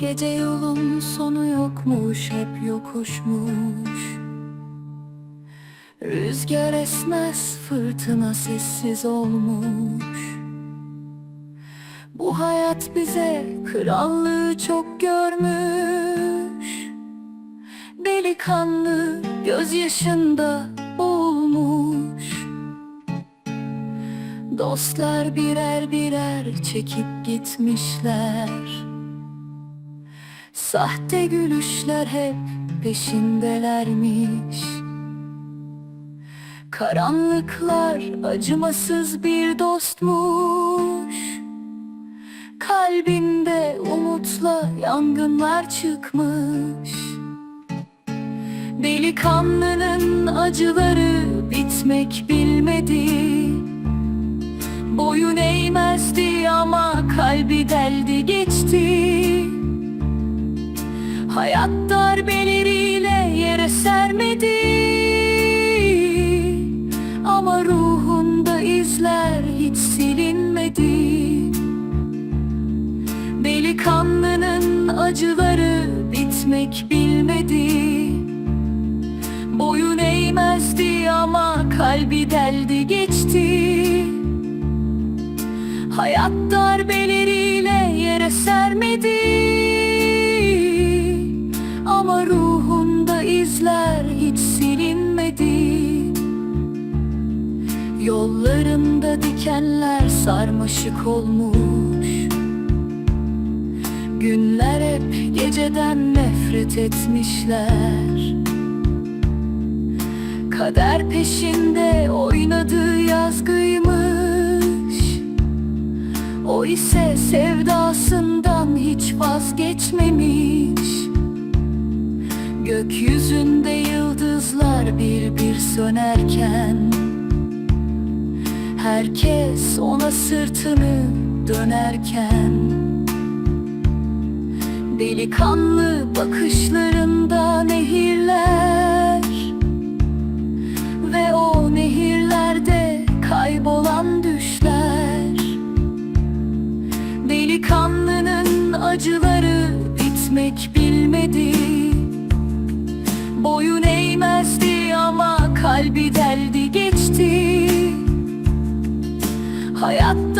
Gece yolun sonu yokmuş hep yokuşmuş. Rüzgar esmez fırtına sessiz olmuş. Bu hayat bize krallığı çok görmüş. Delikanlı gözyaşında boğulmuş. Dostlar birer birer çekip gitmişler Sahte gülüşler hep peşindelermiş. Karanlıklar acımasız bir dostmuş. Kalbinde umutla yangınlar çıkmış. Delikanlının acıları bitmek bilmedi. Boyun eğmezdi ama kalbi deldi geçti Hayat darbeleriyle yere sermedi. Ama ruhunda izler hiç silinmedi. Delikanlının acıları bitmek bilmedi. Boyun eğmezdi ama kalbi deldi geçti. Hayat darbeleriyle yere sermedi Yollarında dikenler sarmaşık olmuş. Günler hep geceden nefret etmişler. Kader peşinde oynadığı yazgıymış. O ise sevdasından hiç vazgeçmemiş. Gökyüzünde yıldızlar bir bir sönerken Herkes ona sırtını dönerken Delikanlı bakışlarında nehirler Ve o nehirlerde kaybolan düşler. Delikanlının acıları bitmek bilmedi Boyun eğmezdi ama kalbi deldi geçti Hayat darbeleriyle yere sermedi